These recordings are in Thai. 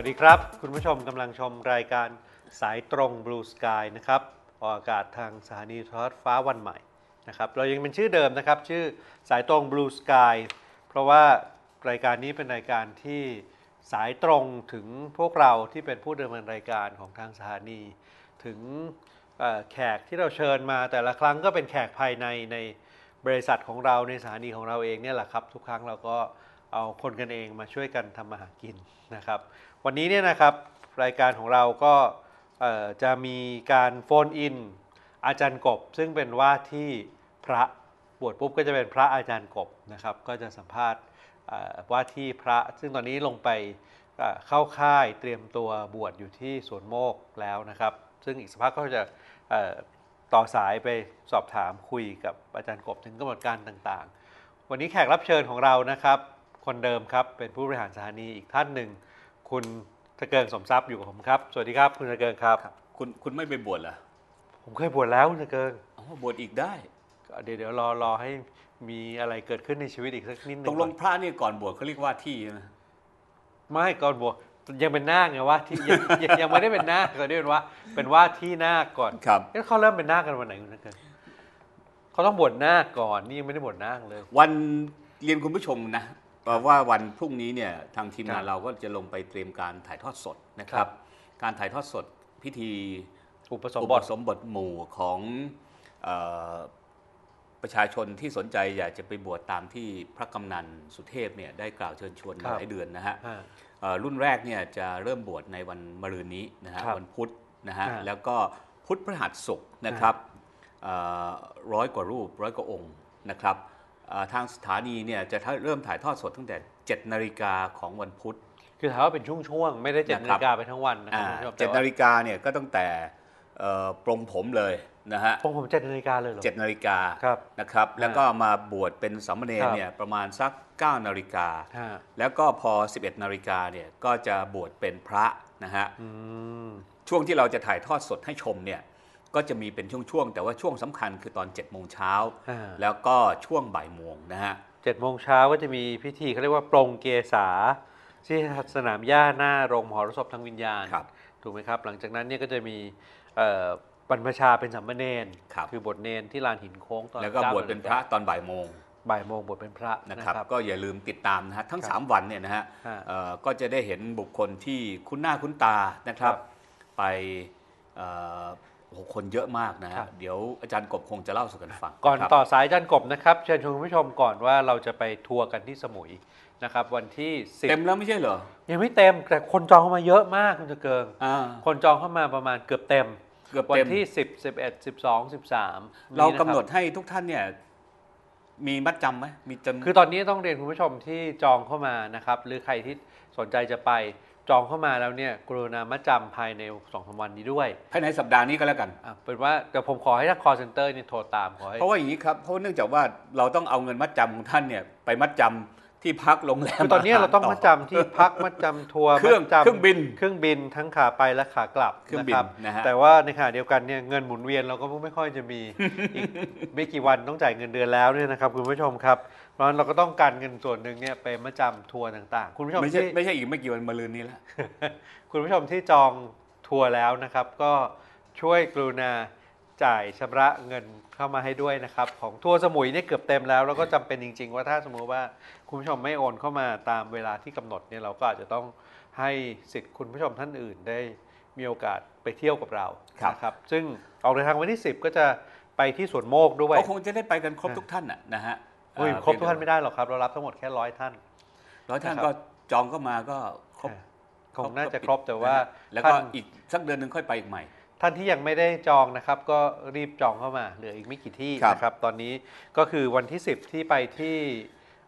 วัสดีครับ คุณผู้ชมกำลังชมรายการสายตรง Blue Sky นะครับ ออกอากาศทางสถานีโทรทัศน์ฟ้าวันใหม่นะครับเรายังเป็นชื่อเดิมนะครับชื่อสายตรง Blue Sky เพราะว่ารายการนี้เป็นรายการที่สายตรงถึงพวกเราที่เป็นผู้ดำเนินรายการของทางสถานี ถึงแขกที่เราเชิญมาแต่ละครั้งก็เป็นแขกภายในในบริษัทของเราในสถานีของเราเองเนี่ยแหละครับ ทุกครั้งเราก็ เอาคนกันเองมาช่วยกันทำมาหากินนะครับ วันนี้เนี่ยนะครับรายการของเราก็จะมีการโฟนอิน อาจารย์กบ ซึ่งเป็นว่าที่พระบวชปุ๊บก็จะเป็นพระอาจารย์กบนะครับ ก็จะสัมภาษณ์ว่าที่พระ ซึ่งตอนนี้ลงไปเข้าค่ายเตรียมตัวบวชอยู่ที่สวนโมกแล้วนะครับ ซึ่งอีกสักพักก็จะต่อสายไปสอบถามคุยกับอาจารย์กบถึงกำหนดการต่างๆ วันนี้แขกรับเชิญของเรานะครับ คนเดิมครับ เป็นผู้บริหารสถานีอีกท่านหนึ่ง คุณตะเกิงสมทรัพย์อยู่กับผมครับ สวัสดีครับคุณตะเกิงครับ คุณคุณไม่ไปบวชเหรอผมเคยบวชแล้วคุณตะเกิงอ๋อบวชอีกได้ก็เดี๋ยวเดี๋ยวรอรอให้มีอะไรเกิดขึ้นในชีวิตอีกสักนิดหนึงตกลงพระนี่ก่อนบวชเขาเรียกว่าที่ใช่ไหมไม่ก่อนบวชยังเป็นนาคไงว่าที่ยังยังยังไม่ได้เป็นนาคก็ได้เป็นว่าเป็นว่าที่นาคก่อนครับเอ๊ะเขาเริ่มเป็นนาคกันวันไหนคุณตะเกิงเขาต้องบวชนาคก่อนนี่ยังไม่ได้บวชนาคเลย วันเรียนคุณผู้ชมนะ ว่าวันพรุ่งนี้เนี่ยทางทีมครังานบเราก็จะลงไปเตรียมการถ่ายทอดสดนะคครัรับบการถ่ายทอดสดพิธีอุปสมอุบปทสมบทหมู่ของเออประชาชนที่สนใจอยากจะไปบวชตามที่พระกำนันสุเทพเนี่ยได้กล่าวเชิญชวนมาหลายเดือนนะฮะอ่าเอ่อรุ่นแรกเนี่ยจะเริ่มบวชในวันมะรืนนี้นะฮะครับวันพุธนะฮะอ่าแล้วก็พุธพฤหัสศุกร์นะครับเอ่อร้อยกว่ารูปร้อยกว่าองค์นะครับเอ่อ ทางสถานีเนี่ยจะเริ่มถ่ายทอดสดตั้งแต่ 7 นาฬิกาของวันพุธ คือถามว่าเป็นช่วงๆ ไม่ได้เจ็ดนะนาครับฬิกาไปทั้งวันนะคอ่ารับคุณผู้ชมเจ็ดแต่ว่นาฬิกาเนี่ยก็ตั้งแต่เอ่อปรงผมเลยนะฮะผมผมเจ็ดนาฬิกาเลยเหรอเจ็ดนาฬิกาครับนะครับ แล้วก็มาบวชเป็นสามเณรครับเนี่ยประมาณสัก9นาฬิกาฮะแล้วก็พอ 11นาฬิกาเนี่ยก็จะบวชเป็นพระนะฮะอืมช่วงที่เราจะถ่ายทอดสดให้ชมเนี่ย ก็จะมีเป็นช่วงๆ แต่ว่าช่วงสำคัญคือตอน7จ็ดโมงเช้าอ่าแล้วก็ช่วงบ่ายโมงนะฮะเจ็ดโมงเช้าก็จะมีพิธีเขาเรียกว่าปรงเกษาที่สนามหญ้าหน้าโรงมหรสพทางวิญญาณครับถูกไหมครับ หลังจากนั้นเนี่ยก็จะมีเอ่อบรรพชาเป็นสัมมเนนครับคือบทเนนที่ลานหินโค้งตอนแล้วก็ก้าบวชเป็นพระตอนบ่ายโมงบ่ายโมงบวชเป็นพระนะนะคครัรับบก็อย่าลืมติดตามนะฮะทั้งครับ3วันเนี่ยนะฮะฮะเอ่อก็จะได้เห็นบุคคลที่คุ้นหน้าคุ้นตานะครับครับไปเอ่อ โอ้โหคนเยอะมากนะครัฮะบเดี๋ยวอาจารย์กบคงจะเล่าสู่กันฟัง ก่อนครับ ต่อสายอาจันกบนะครับ เชิญชวนคุณผู้ชมก่อนว่าเราจะไปทัวร์กันที่สมุยนะครับ วันที่สิบเต็มแล้วไม่ใช่เหรอยังไม่เต็มแต่คนจองเข้ามาเยอะมากคุณจะเกิง อ่าคนจองเข้ามาประมาณเกือบเต็ม เกือบวันเต็ม ที่ 10 11 12 13เรานี่นะคกำบหนดให้ทุกท่านเนี่ย มีมัดจำไหมมีจำ คือตอนนี้ต้องเรียนคุณผู้ชมที่จองเข้ามานะครับ หรือใครที่สนใจจะไป จองเข้ามาแล้วเนี่ยกรุณามาจำภายในสองสามวันนี้ด้วย ภายในสัปดาห์นี้ก็แล้วกันอะเป็นว่าแต่ผมขอให้ทาง call center นี่โทรตามขอให้เพราะว่าอย่างนี้ครับเพราะเนื่องจากว่าเราต้องเอาเงินมัดจำของท่านเนี่ยไปมัดจำที่พักโรงแรมคือตอนนี้เราต้องหมาจำที่พักมาจำทัวร์เครื่องมัดจำเครื่องบิน เครื่องบินทั้งขาไปและขากลับเครื่องบินนะนะฮะแต่ว่าในขณะเดียวกันเนี่ยเงินหมุนเวียนเราก็ไม่ค่อยจะมีอีกไม่กี่วันต้องจ่ายเงินเดือนแล้วเนี่ยนะครับคุณผู้ชมครับ เพราะฉะนั้นเราก็ต้องการเงินส่วนหนึ่งเนี่ยไปมาจำทัวร์ต่างๆ คุณผู้ชมไม่ใช่ที่ ไม่ใช่อีกไม่กี่วันมาลืนนี้แล้ว คุณผู้ชมที่จองทัวร์แล้วนะครับ ก็ช่วยกรุณาจ่ายชำระเงินเข้ามาให้ด้วยนะครับ ของทัวร์สมุยเนี่ยเกือบเต็มแล้ว แล้วก็จำเป็นจริง ๆ ว่าถ้าสมมุติว่าคุณผู้ชมไม่โอนเข้ามาตามเวลาที่กำหนดเนี่ยเราก็อาจจะต้องให้สิทธิ์คุณผู้ชมท่านอื่นได้มีโอกาสไปเที่ยวกับเราครับ นะครับ ซึ่งออกเดินทางวันที่ 10 ก็จะไปที่สวนโมกด้วย ก็คงจะได้ไปกันครบทุกท่านน่ะนะฮะโอ้ยครบทุกท่านไม่ได้หรอกครับ เรารับทั้งหมดแค่ร้อยท่าน ร้อยท่านนะครับก็จองเข้ามาก็ครบคงน่าจะครบแต่ว่า แล้วก็ท่านอีกสักเดือนหนึ่งค่อยไปอีกใหม่ ท่านที่ยังไม่ได้จองนะครับ ก็รีบจองเข้ามา เหลืออีกไม่กี่ที่ครับนะครับ ตอนนี้ก็คือวันที่ 10 ที่ไปที่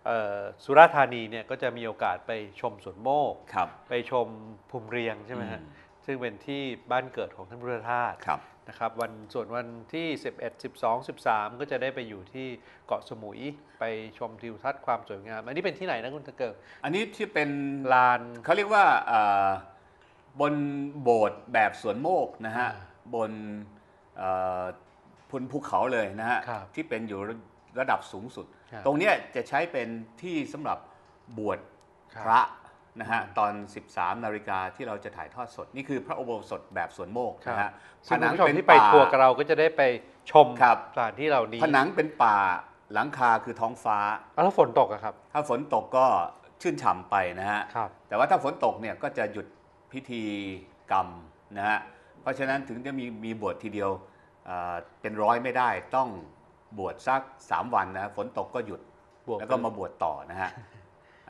เอ่อสุราษฎร์ธานีเนี่ยก็จะมีโอกาสไปชมสวนโมกครับไปชมภูมิเรียงใช่ไหมฮะอืมซึ่งเป็นที่บ้านเกิดของท่านพุทธทาสครับ นะครับวันส่วนวันที่ 11 12 13 ก็จะได้ไปอยู่ที่เกาะสมุยไปชมทิวทัศน์ความสวยงาม อันนี้เป็นที่ไหนนะคุณตะเกิงอันนี้ที่เป็นลานเขาเรียกว่าอ่าบนโบสถ์แบบสวนโมกนะฮะอ่าบนเอ่อพุนภูเขาเลยนะฮะครับที่เป็นอยู่ระดับสูงสุดครับตรงเนี้ยจะใช้เป็นที่สำหรับบวชครับพระ นะฮะตอน 13 นาฬิกาที่เราจะถ่ายทอดสด นี่คือพระอุโบสถแบบสวนโมกนะฮะซึ่งคุณผู้ชมที่ไปทัวร์กับเราก็จะได้ไปชมครับสถานที่เหล่านี้ผนังเป็นป่าหลังคาคือท้องฟ้าอ้าวแล้วฝนตกอะครับ ถ้าฝนตกก็ชื่นฉ่ำไปนะฮะครับแต่ว่าถ้าฝนตกเนี่ยก็จะหยุดพิธีกรรมนะฮะเพราะฉะนั้นถึงจะมีมีบวชทีเดียวเอ่อเป็นร้อยไม่ได้ต้องบวชสัก 3 วันนะฝนตกก็หยุดบวกแล้วก็มาบวชต่อนะฮะ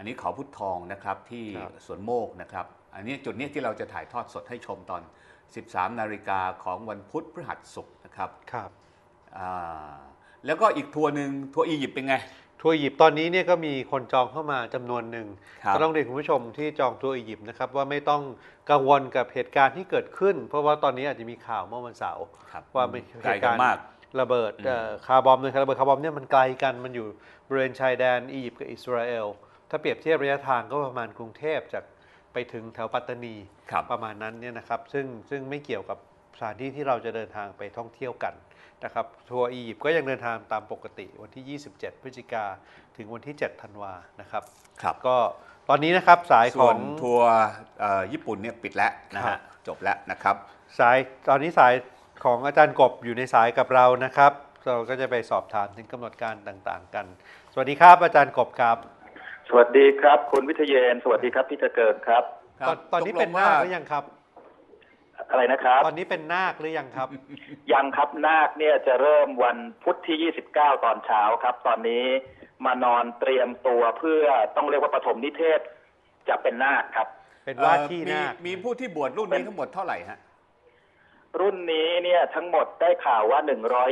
อันนี้เขาพุทธทองนะครับที่ครับสวนโมกนะครับ อันนี้จุดนี้ที่เราจะถ่ายทอดสดให้ชมตอน 13 นาฬิกาของวันพุธพฤหัสศุกร์นะครับครับอ่าแล้วก็อีกทัวร์หนึ่งทัวร์อียิปต์เป็นไง ทัวร์อียิปต์ตอนนี้เนี่ยก็มีคนจองเข้ามาจำนวนหนึ่งครับก็ต้องเรียนคุณผู้ชมที่จองทัวร์อียิปต์นะครับว่าไม่ต้องกังวลกับเหตุการณ์ที่เกิดขึ้น เพราะว่าตอนนี้อาจจะมีข่าวเมื่อวันเสาร์ครับว่ามีไกลกันมากระเบิดอืมเอ่อคาร์บอมเลยครับระเบิดคาร์บอมเนี่ยมันไกลกันมันอยู่บริเวณชายแดนอียิปต์กับอิสราเอล ถ้าเปรียบเทียบระยะทางก็ประมาณกรุงเทพจากไปถึงแถวปัตตานีครับประมาณนั้นเนี่ยนะครับ ซึ่งซึ่งไม่เกี่ยวกับสถานที่ที่เราจะเดินทางไปท่องเที่ยวกันนะครับทัวร์อียิปต์ก็ยังเดินทางตามปกติวันที่ 27 พฤศจิกาถึงวันที่ 7 ธันวานะครับครับ ก็ตอนนี้นะครับสายขส่อวงนทัวร์เอ่อญี่ปุ่นเนี่ยปิดแล้วนะครัฮะบจบแล้วนะครับ สายตอนนี้สายของอาจารย์กบอยู่ในสายกับเรานะครับ เราก็จะไปสอบถามถึงกำหนดการต่างๆกัน สวัสดีครับอาจารย์กบครับ สวัสดีครับ คุณวิทยเยน สวัสดีครับพี่เจเกิดครับตอนตอนนี้กลงเป็นนาว่าคหรือยังครับ อะไรนะครับ ตอนนี้เป็นนาคหรือยังครับ ยังครับนาคเนี่ยจะเริ่มวันพุธที่ 29 ตอนเช้าครับ ตอนนี้มานอนเตรียมตัวเพื่อต้องเรียกว่าปฐมนิเทศ จะเป็นนาคครับ เป็นว่าที่เอ่อมีนาคมีผู้ที่บวชรุ่นนี้ทั้งหมดเท่าไหร่ฮะ รุ่นนี้เนี่ยทั้งหมดได้ข่าวว่า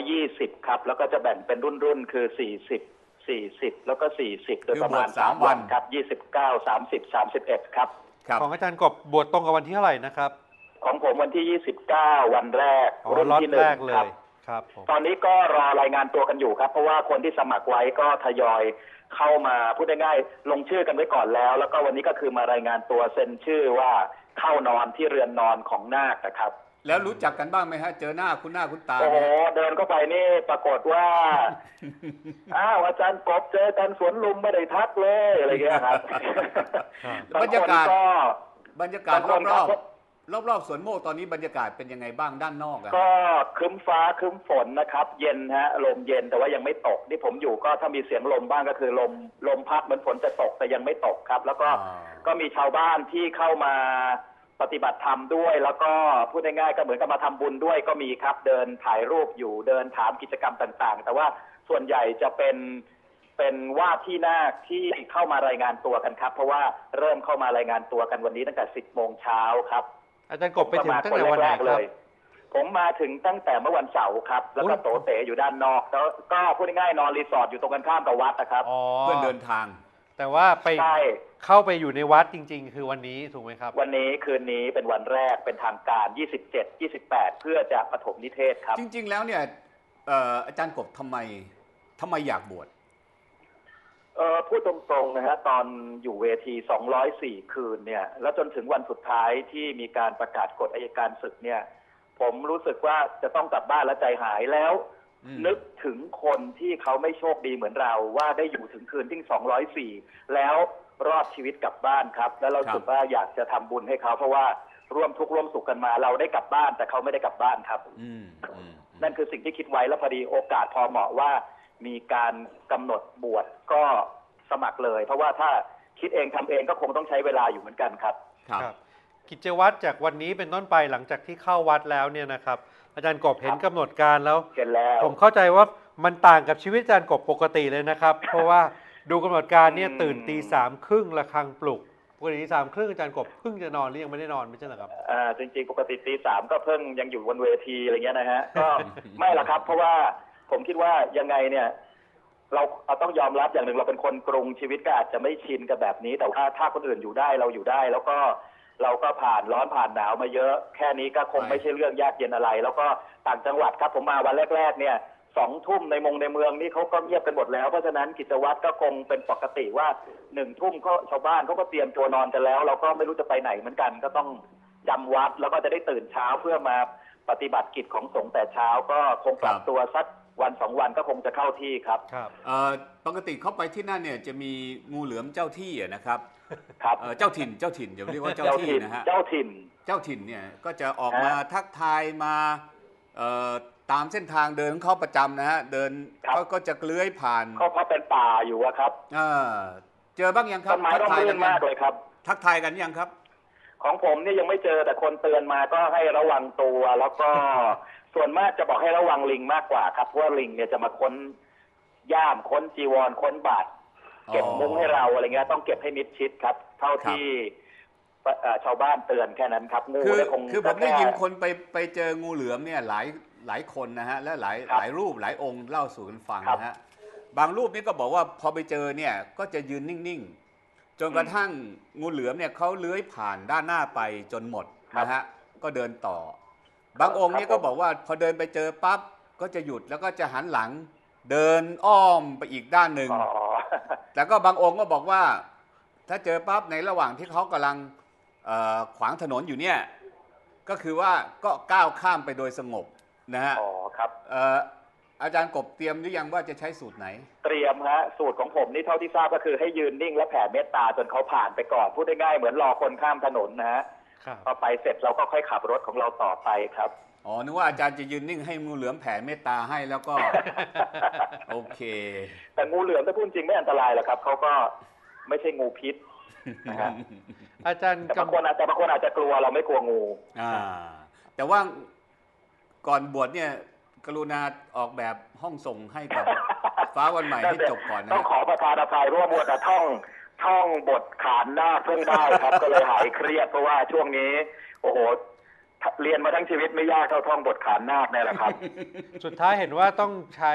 120 ครับ แล้วก็จะแบ่งเป็นรุ่นรุ่นๆคือ 40 40 แล้วก็ 40 โดยประมาณคือบวชสาม3วัวันนครับ 29 30 31 ครับ ครับของอาจารย์กบบวชตรงกับวันที่เท่าไหร่นะครับของผมวันที่ 29 วันแรกอ๋อรุ่นล็อตที่หนึ่แรงกเลครับ ยครับผม ตอนนี้ก็รอรายงานตัวกันอยู่ครับ เพราะว่าคนที่สมัครไว้ก็ทยอยเข้ามาพูดง่ายๆลงชื่อกันไว้ก่อนแล้ว แล้วก็วันนี้ก็คือมารายงานตัวเซ็นชื่อว่าเข้านอนที่เรือนนอนของนาคนะครับ แล้วรู้จักกันบ้างไหมฮะ เจอหน้าคุณหน้าคุณตาโอ้ไหโหมเดินเข้าไปนี่ปรากฏว่า อ้าวอาจารย์กบเจอกันสวนลุมไม่ได้ทักเลยอะไรอย่างเงี้ยครับบรรยากาศบงคนก็บรรยากาศบางรคอนบครับรอบรอบๆรอบๆสวนโมกตอนนี้บรรยากาศเป็นยังไงบ้างด้านนอกอะก็ครึ้มฟ้าครึ้มฝนนะครับ เย็นฮะลมเย็นแต่ว่ายังไม่ตกที่ผมอยู่ก็ถ้ามีเสียงลมบ้างก็คือลมลมพัดเหมือนฝนจะตกแต่ยังไม่ตกครับ แล้วก็อ่าก็มีชาวบ้านที่เข้ามา ปฏิบัติธรรมด้วย แล้วก็พูดง่ายๆก็เหมือนกับมาทำบุญด้วยก็มีครับเดินถ่ายรูปอยู่เดินถามกิจกรรมต่างๆ แต่ว่าส่วนใหญ่จะเป็นเป็นว่าที่นาคที่เข้ามารายงานตัวกันครับ เพราะว่าเริ่มเข้ามารายงานตัวกันวันนี้ตั้งแต่10โมงเช้าครับ อาจารย์กบไปถึงตั้งแต่วันไหนแรกๆคเลรับยผมมาถึงตั้งแต่เมื่อวันเสาร์ครับ แล้วก็อุ๊ยโตเตอยู่ด้านนอกแล้วก็พูดง่ายๆนอนรีสอร์ทอยู่ตรงกันข้ามกับวัดนะครับอ๋อเพื่อนเดินทาง แต่ว่าไปใช่ เข้าไปอยู่ในวัดจริง ๆ คือวันนี้ถูกไหมครับ วันนี้คืนนี้เป็นวันแรกเป็นทางการ 27 28 เพื่อจะปฐมนิเทศครับ จริง ๆ แล้วเนี่ยเอ่ออาจารย์กบทำไมทำไมอยากบวช เออพูดตรงๆนะฮะตอนอยู่เวที 204 คืนเนี่ย แล้วจนถึงวันสุดท้ายที่มีการประกาศกฎอายการศึกเนี่ย ผมรู้สึกว่าจะต้องกลับบ้านแล้วใจหายแล้วอืม นึกถึงคนที่เขาไม่โชคดีเหมือนเรา ว่าได้อยู่ถึงคืนที่ 204 แล้วรอดชีวิตกลับบ้านครับ แล้วเราครับรู้สึกว่าอยากจะทำบุญให้เขา เพราะว่าร่วมทุกข์ร่วมสุขกันมา เราได้กลับบ้าน แต่เขาไม่ได้กลับบ้านครับอืมอืมนั่นคือสิ่งที่คิดไว้แล้วพอดีโอกาสพอเหมาะว่า มีการกำหนดบวชก็สมัครเลย เพราะว่าถ้าคิดเองทำเองก็คงต้องใช้เวลาอยู่เหมือนกันครับครับ ครับ กิจวัตรจากวันนี้เป็นต้นไปหลังจากที่เข้าวัดแล้วเนี่ยนะครับ อาจารย์กบเห็นครับกำหนดการแล้ว เสร็จแล้ว ผมเข้าใจว่ามันต่างกับชีวิตอาจารย์กบปกติเลยนะครับ เพราะว่าดูกำหนดการเนี่ยอืมตื่นตีสามครึ่งระฆังปลุกปกติตีสามครึ่งอาจารย์กบเพิ่งจะนอนหรือยังไม่ได้นอนไม่ใช่เหรอครับอ่าจริงๆ ปกติตีสามก็เพิ่งยังอยู่บนเวทีอะไรเงี้ยนะฮะก็ไม่ละครับ เพราะว่าผมคิดว่ายังไงเนี่ย เราเราต้องยอมรับอย่างหนึ่งเราเป็นคนกรุงชีวิตก็อาจจะไม่ชินกับแบบนี้ แต่ว่าถ้าคนอื่นอยู่ได้เราอยู่ได้ แล้วก็ เราก็ผ่านร้อนผ่านหนาวมาเยอะ แค่นี้ก็คงใช่ไม่ใช่เรื่องยากเย็นอะไร แล้วก็ต่างจังหวัดครับผมมาวันแรก ๆ เนี่ยสองทุ่มในมงในเมืองนี่เขาก็เงียบกันหมดแล้วเพราะฉะนั้นกิจวัตรก็คงเป็นปกติว่าหนึ่งทุ่มก็ชาวบ้านเขาก็เตรียมตัวนอนกันแล้ว เราก็ไม่รู้จะไปไหนเหมือนกัน ก็ต้องจำวัดแล้วก็จะได้ตื่นเช้าเพื่อมาปฏิบัติกิจของสงฆ์แต่เช้าก็คงปรับครับตัวสักวันสองวันก็คงจะเข้าที่ครับครับเอ่อปกติเข้าไปที่นั่นเนี่ยจะมีงูเหลือมเจ้าที่อะนะครับ ครับเอ่อเจ้าถิ่นเจ้าถิ่นเดี๋ยวเรียกว่าเจ้าที่นะฮะ เจ้าถิ่น เจ้าถิ่นเนี่ยก็จะออกมาฮะทักทายมาเอ่อตามเส้นทางเดินของเขาประจำนะฮะเดินครับ เขาก็จะเลื้อยผ่านเขาเพราะเป็นป่าอยู่อะครับเออเจอบ้างยังครับต้นไม้ทัร่มทายรื่กันนยัมางกเลยครับ ทักทายกันยังครับ ของผมเนี่ยยังไม่เจอแต่คนเตือนมาก็ให้ระวังตัว แล้วก็ ส่วนมากจะบอกให้ระวังลิงมากกว่าครับเพราะว่าลิงเนี่ยจะมาค้นย่ามค้นจีวรค้นบาตร เก็บอ๋อมุ้งให้เราอะไรเงี้ยต้องเก็บให้มิดชิดครับ เท่าที่เอ่อชาวบ้านเตือนแค่นั้นครับงูคือเนี่ยคงคือผมได้แค่ยินคนไปไปเจองูเหลือมเนี่ยหลายหลายคนนะฮะและหลายครับหลายรูปหลายองค์เล่าสู่กันฟังครับนะฮะบางรูปนี่ก็บอกว่าพอไปเจอเนี่ยก็จะยืนนิ่งๆ จนกระทั่งงูเหลือมเนี่ยเขาเลื้อยผ่านด้านหน้าไปจนหมดนะฮะก็เดินต่อ บางองค์เนี่ยก็บอกว่าพอเดินไปเจอปั๊บก็จะหยุดแล้วก็จะหันหลังเดินอ้อมไปอีกด้านหนึ่งอ๋อ แล้วก็บางองค์ก็บอกว่า ถ้าเจอปั๊บในระหว่างที่เขากำลังเอ่อขวางถนนอยู่เนี่ย ก็คือว่าก็ก้าวข้ามไปโดยสงบนะฮะอ๋อครับเอ่ออาจารย์กบเตรียมหรือยังว่าจะใช้สูตรไหน เตรียมฮะสูตรของผมนี่เท่าที่ทราบก็คือให้ยืนนิ่งและแผ่เมตตาจนเขาผ่านไปก่อนพูดได้ง่ายเหมือนรอคนข้ามถนนนะฮะ ครับ พอไปเสร็จเราก็ค่อยขับรถของเราต่อไปครับ อ๋อ นึกว่าอาจารย์จะยืนนิ่งให้งูเหลือมแผ่เมตตาให้แล้วก็ โอเค แต่งูเหลือมถ้าพูดจริงไม่อันตรายหรอกครับเขาก็ไม่ใช่งูพิษนะฮะอาจารย์แต่บางกำคนอาจจะบางคนอาจจะกลัวเราไม่กลัวงูอ่า แต่ว่าก่อนบวชเนี่ย กรุณาออกแบบห้องส่งให้กับ ฟ้าวันใหม่ให้จบก่อนนะต้องฮะขอประทานอภัยเพราะว่ามัวแต่ท่อง ท่องบทขานหน้าคเพิ่งได้ครับ ก็เลยหายเครียดเพราะว่าช่วงนี้ โอ้โหเรียนมาทั้งชีวิตไม่ยากเท่าท่องบทขานนาคเนี่ยแหละครับ สุดท้ายเห็นว่าต้องใช้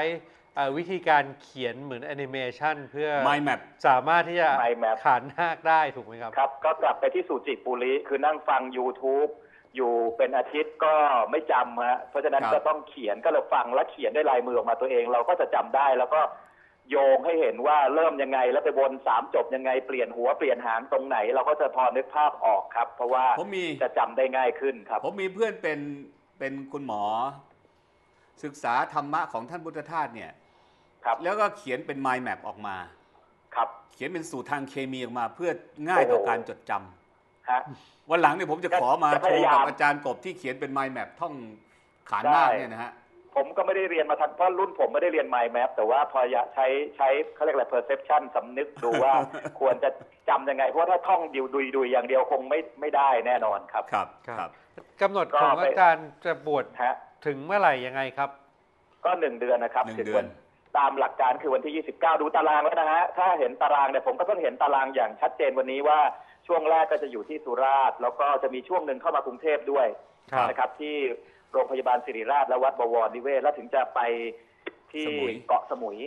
เอ่อวิธีการเขียนเหมือนแอนิเมชันเพื่อ Mind Map สามารถที่จะ Mind Map ขานนาคได้ถูกไหมครับ ครับ ก็กลับไปที่สุจิปุริคือนั่งฟัง YouTube อยู่เป็นอาทิตย์ก็ไม่จำฮะเพราะฉะนั้นครับก็ต้องเขียนก็เลยฟังและเขียนด้วยลายมือออกมาตัวเอง เราก็จะจำได้แล้วก็ โยงให้เห็นว่าเริ่มยังไงแล้วไปวนสามจบยังไงเปลี่ยนหัวเปลี่ยนหางตรงไหน เราก็จะพอนึกภาพออกครับ เพราะว่าผมมี จะจำได้ง่ายขึ้นครับ ผมมีเพื่อนเป็นเป็นคุณหมอ ศึกษาธรรมะของท่านพุทธทาสเนี่ยครับ แล้วก็เขียนเป็น mind map ออกมา ครับ เขียนเป็นสูตรทางเคมีออกมาเพื่อง่ายต่อการจดจำฮะ วันหลังเนี่ยผมจะขอมาจะโชพว์ยายาม กับอาจารย์กบที่เขียนเป็น mind map ท่องขานหน้าคได้เนี่ยนะฮะ ผมก็ไม่ได้เรียนมาทันเพราะรุ่นผมไม่ได้เรียน mind map แต่ว่าพออยากใช้ใช้เขาเรียกอะไร perception สำนึกดูว่า ควรจะจำยังไง เพราะถ้าท่องดิวดุยดุยอย่างเดียวคงไม่ไม่ได้แน่นอนครับ ครับครับครับกำหนดก็ของไปอาจารย์จะบวชฮะ ถึงเมื่อไหร่ยังไงครับ ก็หนึ่งเดือนนะครับหนึ่งถึงเดือนวันตามหลักการคือวันที่ 29 ดูตารางแล้วนะฮะ ถ้าเห็นตารางเนี่ยผมก็เพิ่งเห็นตารางอย่างชัดเจนวันนี้ว่าช่วงแรกก็จะอยู่ที่สุราษฎร์แล้วก็จะมีช่วงหนึ่งเข้ามากรุงเทพด้วยครับ นะครับที่ โรงพยาบาลศิริราชและวัดบวรนิเวศ แล้วถึงจะไปที่สมุยเกาะสมุย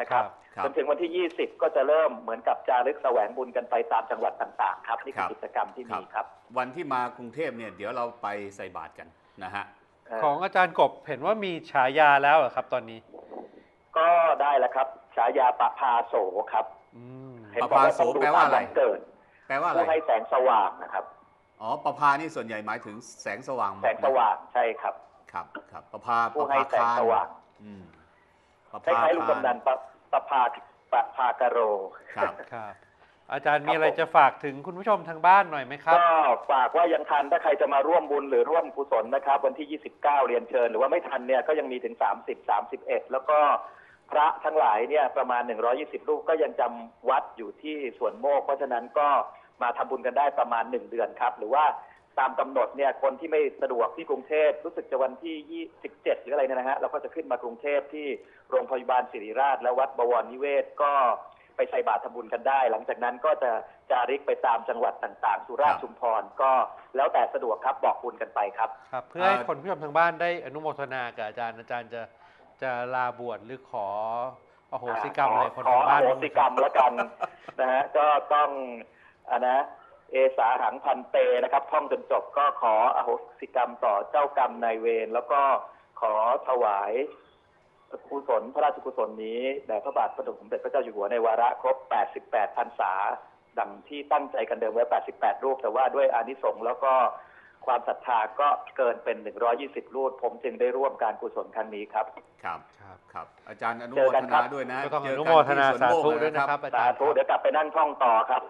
นะครับครับ จนถึงวันที่ 20 ก็จะเริ่มเหมือนกับจารึกแสวงบุญกันไปตามจังหวัดต่างๆ ครับ นี่คือกิจกรรมที่มีครับวันที่มากรุงเทพเนี่ยเดี๋ยวเราไปใส่บาตรกันนะฮะ เอ่อของอาจารย์กบเห็นว่ามีฉายาแล้วเหรอครับตอนนี้ ก็ได้แล้วครับฉายาปะพาโสครับอืม เห็นบอกว่าต้องดูปะพาโสแปลว่าตามอะไร วันเกิดแปลว่าอะไร ผู้ให้แสงสว่างนะครับ อ๋อประพานี่ส่วนใหญ่หมายถึงแสงสว่างหมดแสงสว่างใช่ครับ ครับครับประพาผู้ให้แสงสว่างอืมประคล้าพายๆลุงกำนันปะปะพาปะพากะโร ครับ ครับ อาจารย์มีอะไรจะฝากถึงคุณผู้ชมทางบ้านหน่อยไหมครับ ก็ฝากว่ายังทันถ้าใครจะมาร่วมบุญหรือร่วมกุศลนะครับ วันที่ 29 เรียนเชิญ หรือว่าไม่ทันเนี่ยก็ยังมีถึง 30 31 แล้วก็พระทั้งหลายเนี่ยประมาณ 120 รูปก็ยังจำวัดอยู่ที่สวนโมก เพราะฉะนั้นก็ มาทำบุญกันได้ประมาณ 1 เดือนครับ หรือว่าตามกำหนดเนี่ยคนที่ไม่สะดวกที่กรุงเทพรู้สึกจะวันที่ 27 หรืออะไรเนยนะฮะเราก็จะขึ้นมากรุงเทพที่โรงพยาบาลศิริราช และวัดบวรนิเวศก็ไปใส่บาตรทำบุญกันได้ หลังจากนั้นก็จะจาริกไปตามจังหวัดต่าง ๆ สุราษฎครับร์ชุมพรก็แล้วแต่สะดวกครับบอกบุญกันไปครับครับเพื่อให้เอ่อคนผู้ชมทางบ้านได้อนุโมทนากับอาจารย์อาจารย์จะจะลาบวชหรือขออโหสิกรรมอะไรคนขอทางบ้านอโหสิกรรมแล้วกันนะฮะก็ต้อง อะนะเอสาหังพันเตนะครับท่องจนจบก็ขออโหสิกรรมต่อเจ้ากรรมนายเวรแล้วก็ขอถวายกุศลพระราชกุศลนี้แด่พระบาทพระสมเด็จพระเจ้าอยู่หัวในวาระครบ 88พรรษา ดังที่ตั้งใจกันเดิมไว้ 88 รูป แต่ว่าด้วยอานิสงส์แล้วก็ความศรัทธาก็เกินเป็น 120 รูป ผมจึงได้ร่วมการกุศลครั้งนี้ครับ ครับ ครับครับอาจารย์อนุเจโมอกัทนครันาบด้วยนะก็ต้องเจอกันุโมทนาที่สาโมกธุเลด้วยนะครับอาจาสารย์ธุเดี๋ยวกลับไปนั่งท่องต่อครับ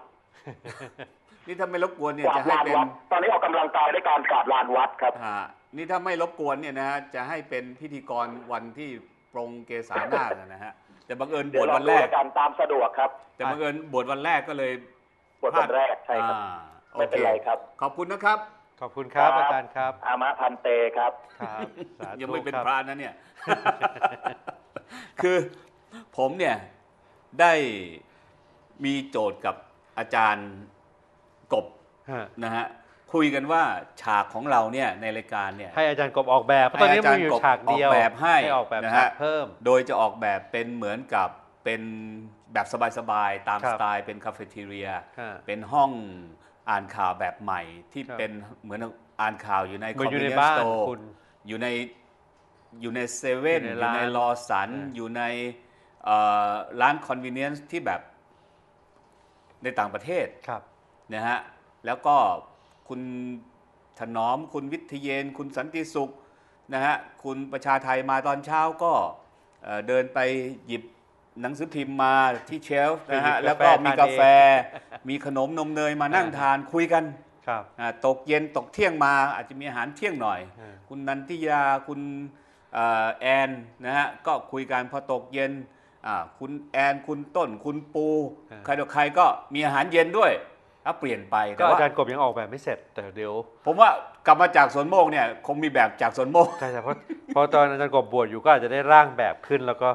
นี่ถ้าไม่รบกวนเนี่ยกวาจะดให้ลานเป็นวัด ตอนนี้ออกกำลังกายด้วยการกวาดลานวัดครับฮะนี่ถ้าไม่รบกวนเนี่ยนะฮะจะให้เป็นพิธีกรวันที่ปรงเกษานาคนะฮะแต่บังเอิญบเดี๋ยวชเราวันดูแรกแล้วกันตามสะดวกครับแต่บังเอิญบชวันแรกก็เลยบทวันแรกใช่ครับ อ่าโอไม่เป็นไรครับ ขอบคุณนะครับ ขอบคุณครับอาจารย์ครับ อามะพันเตครับ ครับสาธุยังไม่เป็นครับพระนะเนี่ย คือผมเนี่ยได้มีโจทย์กับ อาจารย์กบฮะนะฮะคุยกันว่าฉากของเราเนี่ยในรายการเนี่ยให้อาจารย์กบออกแบบเพราะตอนนี้ให้อาจารย์มีอยู่กบฉากเดียวออกแบบให้ออกแบบนะฉาฮะกเพิ่ม โดยจะออกแบบเป็นเหมือนกับเป็นแบบสบายๆ ตามครัสบไตล์เป็นคาเฟ่ทีเรียฮะเป็นห้องอ่านข่าวแบบใหม่ที่ครับเป็นเหมือนอ่านข่าวอยู่ในเหมือนอยู่ใน convenience บ้าน store คุณอยู่ในอยู่ในเซเว่นออยู่ยู่ในในร้านลอสันอ่าอยู่ในเอ่อร้านคอนเวเนียนซ์ที่แบบ ในต่างประเทศครับนะฮะแล้วก็คุณถนอมคุณวิทยเยน คุณสันติสุขนะฮะคุณประชาไทยมาตอนเช้าก็เอ่อเดินไปหยิบหนังสือพิมพ์มาที่เชลฟ์นะฮะไปหยิบแล้วก็กาแฟมีทานกาแฟเองมีขนมนมเนยมานั่งทานคุยกันครับอ่าตกเย็นตกเที่ยงมาอาจจะมีอาหารเที่ยงหน่อยอ่าคุณนันทิยาคุณเอ่อแอนนะฮะก็คุยกันพอตกเย็นอ่า คุณแอนคุณต้น คุณปู ใครต่อใครก็มีอาหารเย็นด้วยถ้าเปลี่ยนไปก็แต่อาว่าจารย์กบยังออกแบบไม่เสร็จแต่เดี๋ยว ผมว่ากลับมาจากสวนโมกเนี่ยคงมีแบบจากสวนโมกใช่ใช่เพราะเพราะตอนอาจารย์กบบวชอยู่ก็อาจจะได้ร่างแบบขึ้นแล้วก็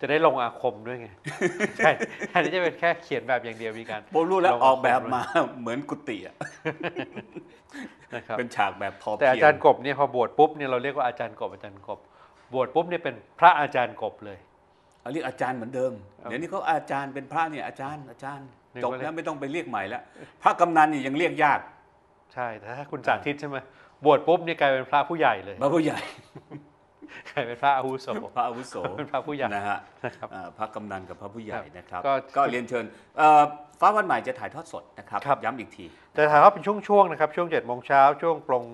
จะได้ลงอาคมด้วยไงใช่อันนี้จะเป็นแค่เขียนแบบอย่างเดียวมีการผมรู้แล้วลงออกแบบด้วยมาเหมือนกุฏิอะนะครับเป็นฉากแบบพอแต่เพีอายจารงย์กบเนี่ยพอบวชปุ๊บเนี่ยเราเรียกว่าอาจารย์กบอาจารย์กบบวชปุ๊บเนี่ยเป็นพระอาจารย์กบเลย เอาเรียกอาจารย์เหมือนเดิมครับเดี๋ยวนี้เขาอาจารย์เป็นพระเนี่ยอาจารย์อาจารย์เนี่ยจบก็เลยแล้วไม่ต้องไปเรียกใหม่แล้วพระกำนันนี่ยังเรียกยาก ใช่แต่ถ้าคุณสาธิตใช่ไหมบวชปุ๊บเนี่ยกลายเป็นพระผู้ใหญ่เลยพระผู้ใหญ่กลายเป็นพระอาวุโสพระอาวุโสเป็นพระผู้ใหญ่นะฮะนะครับอ่าพระกำนันกับพระผู้ใหญ่ครับนะครับก็ก็เรียนเชิญเอ่อฟ้าวันใหม่จะถ่ายทอดสดนะครับครับย้ำอีกทีแต่ถ่ายทอดเป็นช่วงๆนะครับช่วง7จ็ดโมงเช้าช่วงปรง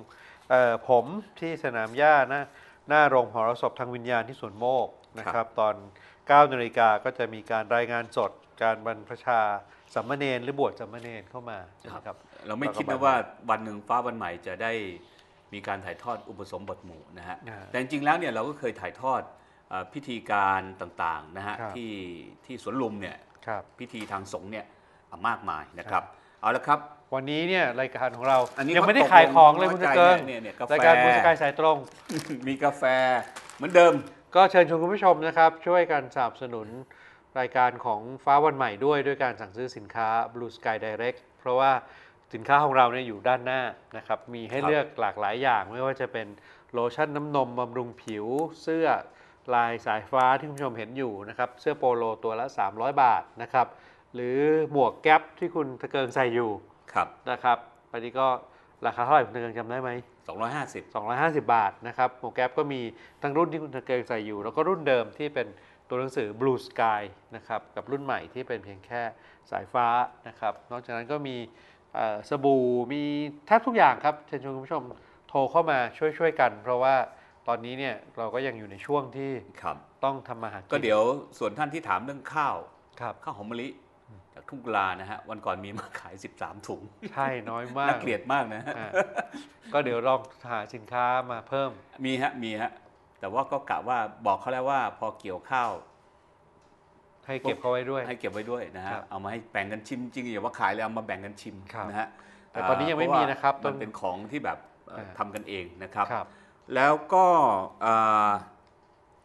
เอ่อผมที่สนามหญ้าหน้าหน้าโรงหอรสพทางวิญญาณที่สวนโมก นะครับ ตอน9นาฬิกาก็จะมีการรายงานสดการบรรพชาสัมมเนนหรือบวชสัมมเนนเข้ามาใช่ไหมครับ เราไม่แล้วก็คิดมานะว่าวันหนึ่งฟ้าวันใหม่จะได้มีการถ่ายทอดอุปสมบทหมู่นะฮะอ่าแต่จริงๆแล้วเนี่ยเราก็เคยถ่ายทอดเอ่อพิธีการต่างๆนะฮะครับที่ที่สวนลุมเนี่ยครับพิธีทางสงฆ์เนี่ยมากมายนะครับ เอาละครับ วันนี้เนี่ยรายการของเราอันนี้ยังไม่ได้ก็ตกขายของเลยลงคุณน้ตะอยใจเกิงเนี่ยเนี่ยกาแฟรายการบูสกายสายตรง มีกาแฟเหมือนเดิม ก็เชิญชวนคุณผู้ชมนะครับ ช่วยกันสนับสนุนรายการของฟ้าวันใหม่ด้วยด้วยการสั่งซื้อสินค้า Blue Sky Direct เพราะว่าสินค้าของเราเนี่ยอยู่ด้านหน้านะครับ มีให้ครับเลือกหลากหลายอย่าง ไม่ว่าจะเป็นโลชั่นน้ำนมบำรุงผิว เสื้อลายสายฟ้าที่คุณผู้ชมเห็นอยู่นะครับ เสื้อโปโลตัวละ 300 บาทนะครับ หรือหมวกแก๊ปที่คุณตะเกิงใส่อยู่ครับนะครับ อันนี้ก็ราคาเท่าไหร่คุณตะเกิงจำได้ไหม 250 250 บาทนะครับหมวกแก๊ปก็มีทั้งรุ่นที่คุณตะเกียงใส่อยู่ แล้วก็รุ่นเดิมที่เป็นตัวหนังสือ Blue Sky นะครับกับรุ่นใหม่ที่เป็นเพียงแค่สายฟ้านะครับนอกจากนั้นก็มีเอ่อสบู่มีแทบทุกอย่างครับเชิญชวนคุณผู้ชมโทรเข้ามาช่วยช่วยๆกัน เพราะว่าตอนนี้เนี่ยเราก็ยังอยู่ในช่วงที่ครับต้องทำมาหากินก็เดี๋ยวส่วนท่านที่ถามเรื่องข้าวครับข้าวหอมมะลิจาก ทุ่งกุลานะฮะวันก่อนมีมาขาย 13 ถุง ใช่น้อยมากน่าเกลียดมากนะฮะอ่าก็เดี๋ยวลองหาสินค้ามาเพิ่ม มีฮะมีฮะแต่ว่าก็กะว่าบอกเขาแล้วว่าพอเกี่ยวข้าวให้เก็บเขาไว้ด้วย ให้เก็บไว้ด้วยนะฮะครับเอามาให้แบ่งกันชิมจริงอย่าว่าขายเลยเอามาแบ่งกันชิมครับนะฮะแต่ตอนนี้ยังไม่เพามีว่านะครับมัต้นนเป็นของที่แบบเอ่ออ่าทำกันเองนะครับครับแล้วก็อ่า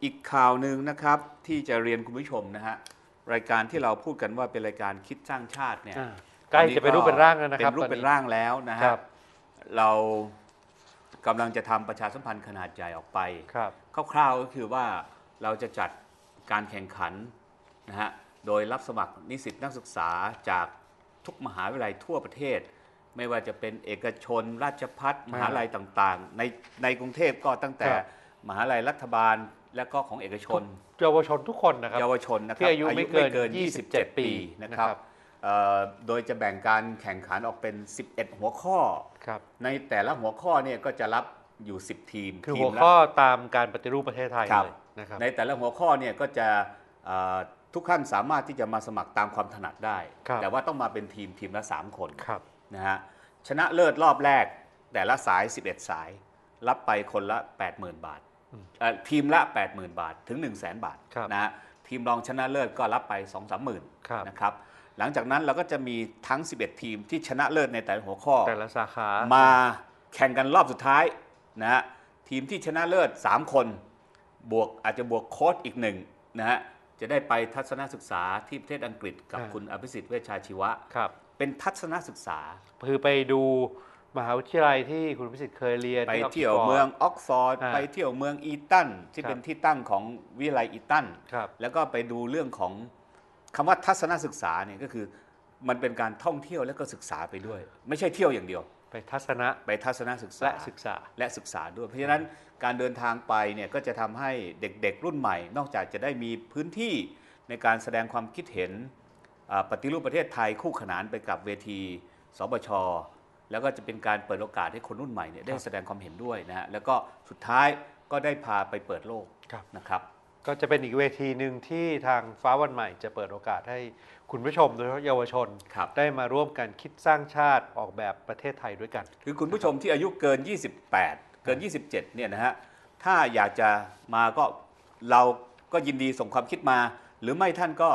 อีกข่าวหนึ่งนะครับที่จะเรียนคุณผู้ชมนะฮะ รายการที่เราพูดกันว่าเป็นรายการคิดสร้างชาติเนี่ยอ่าใกล้จะเป็นรูปเป็นร่างแล้วนะครับเป็นรูปตอเป็นร่างแล้วนะครัฮะบเรากำลังจะทำประชาสัมพันธ์ขนาดใหญ่ออกไป ครับ คร่าวๆก็คือว่าเราจะจัดการแข่งขันนะฮะ โดยรับสมัครนิสิตนักศึกษาจากทุกมหาวิทยาลัยทั่วประเทศ ไม่ว่าจะเป็นเอกชน ราชพัฒมหาลัยต่างๆ ในในกรุงเทพก็ตั้งแต่ครับ มหาลัยรัฐบาลและก็ของเอกชน เยาวชนทุกคนนะครับเยาวชนนะครับที่อายุไม่เกิน 27 27ปีนะครับนะครับเอ่อโดยจะแบ่งการแข่งขันออกเป็น 11 หัวข้อครับในแต่ละหัวข้อเนี่ยก็จะรับอยู่ 10 ทีม คือทีหัมวละข้อตามการปฏิรูปประเทศไทยครับเลยนะครับ ในแต่ละหัวข้อเนี่ยก็จะเอ่อทุกท่านสามารถที่จะมาสมัครตามความถนัดได้ครับแต่ว่าต้องมาเป็นทีมทีมละ 3 คนครับนะฮะ ชนะเลิศรอบแรกแต่ละสาย 11 สาย รับไปคนละ 80,000 บาทอืมเอ่อ ทีมละ 80,000 บาทถึง 1 0 0 0 0 0บาทครับนะฮะทีมรองชนะเลิศก็รับไป 2 3 0 0 0ครับ0นะครับหลังจากนั้นเราก็จะมีทั้ง 11 ทีมที่ชนะเลิศในแต่ละหัวข้อแต่ละสาขามาแข่งกันรอบสุดท้ายนะฮะทีมที่ชนะเลิศ 3 คน บวกอาจจะบวกโค้ชอีกหนึ่งนะฮะจะได้ไปทัศนศึกษาที่ประเทศอังกฤษกับอ่าคุณอภิสิทธิ์เวชชาชีวะครับเป็นทัศนศึกษา คือไปดู มหาวิทยาลัยที่คุณพิสิทธิ์เคยเรียนไปที่เที่ยว Oxford เมืองออกฟอร์ดอ่าไปเที่ยวเมืองอีตันที่ครับเป็นที่ตั้งของวิทยาลัยอีตันครับแล้วก็ไปดูเรื่องของคำว่าทัศนศึกษาเนี่ยก็คือมันเป็นการท่องเที่ยวแล้วก็ศึกษาไปด้วย ไม่ใช่เที่ยวอย่างเดียว ไปทัศนะไปทัศนศึกษาและศึกษาและศึกษาด้วย เพราะฉะนั้นการเดินทางไปเนี่ยก็จะทำให้เด็กๆ รุ่นใหม่ นอกจากจะได้มีพื้นที่ในการแสดงความคิดเห็นอ่าปฏิรูปประเทศไทยคู่ขนานไปกับเวที สบช แล้วก็จะเป็นการเปิดโอกาสให้คนรุ่นใหม่เนี่ยได้แสดงความเห็นด้วยนะฮะแล้วก็สุดท้ายก็ได้พาไปเปิดโลกครับนะครับ ก็จะเป็นอีกเวทีหนึ่งที่ทางฟ้าวันใหม่จะเปิดโอกาสให้คุณผู้ชมโดยเฉพาะเยาวชนครับได้มาร่วมกันคิดสร้างชาติออกแบบประเทศไทยด้วยกัน คือคุณผู้ชมที่อายุเกิน 28 เกิน 27 เนี่ยนะฮะถ้าอยากจะมาก็เราก็ยินดีส่งความคิดมา หรือไม่ท่านก็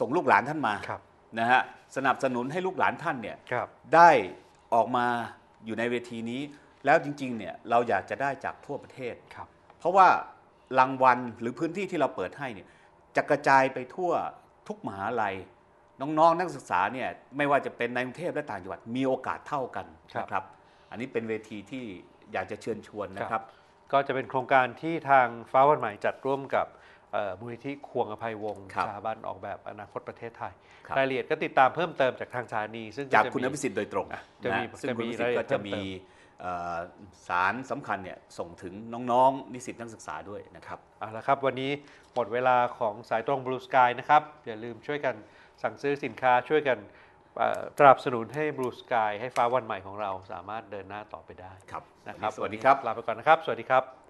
ส่งลูกหลานท่านมาครับนะฮะสนับสนุนให้ลูกหลานท่านเนี่ยครับได้ ออกมาอยู่ในเวทีนี้ แล้วจริงๆเนี่ยเราอยากจะได้จากทั่วประเทศครับ เพราะว่ารางวัลหรือพื้นที่ที่เราเปิดให้เนี่ยจะกระจายไปทั่วทุกมหาลัย น้องๆ นักศึกษาเนี่ยไม่ว่าจะเป็นในกรุงเทพและต่างจังหวัดมีโอกาสเท่ากันครับนะครับ อันนี้เป็นเวทีที่อยากจะเชิญชวนนะครับ ก็จะเป็นโครงการที่ทางฟ้าวันใหม่จัดร่วมกับเอ่อ มูลนิธิควงอภัยวงศ์ครับสถาบันออกแบบอนาคตประเทศไทยครับ รายละเอียดก็ติดตามเพิ่มเติมจากทางสถานี ซึ่งจากจะคุณมีอภิสิทธิ์โดยตรงอะจะมีนซึ่งจะคุณมีอภิสิทธิ์ก็รายละเอียดจะเพิ่มมีเติมเอ่อสารสำคัญเนี่ยส่งถึงน้องๆ นิสิตนักศึกษาด้วยนะครับ เอาละครับ วันนี้หมดเวลาของสายตรง Blue Sky นะครับ อย่าลืมช่วยกันสั่งซื้อสินค้าช่วยกันเอ่อสนับสนุนให้ Blue Sky ให้ฟ้าวันใหม่ของเราสามารถเดินหน้าต่อไปได้ครับนะครับสวัสดีครับนนี้ลาไปก่อนนะครับ สวัสดีครับ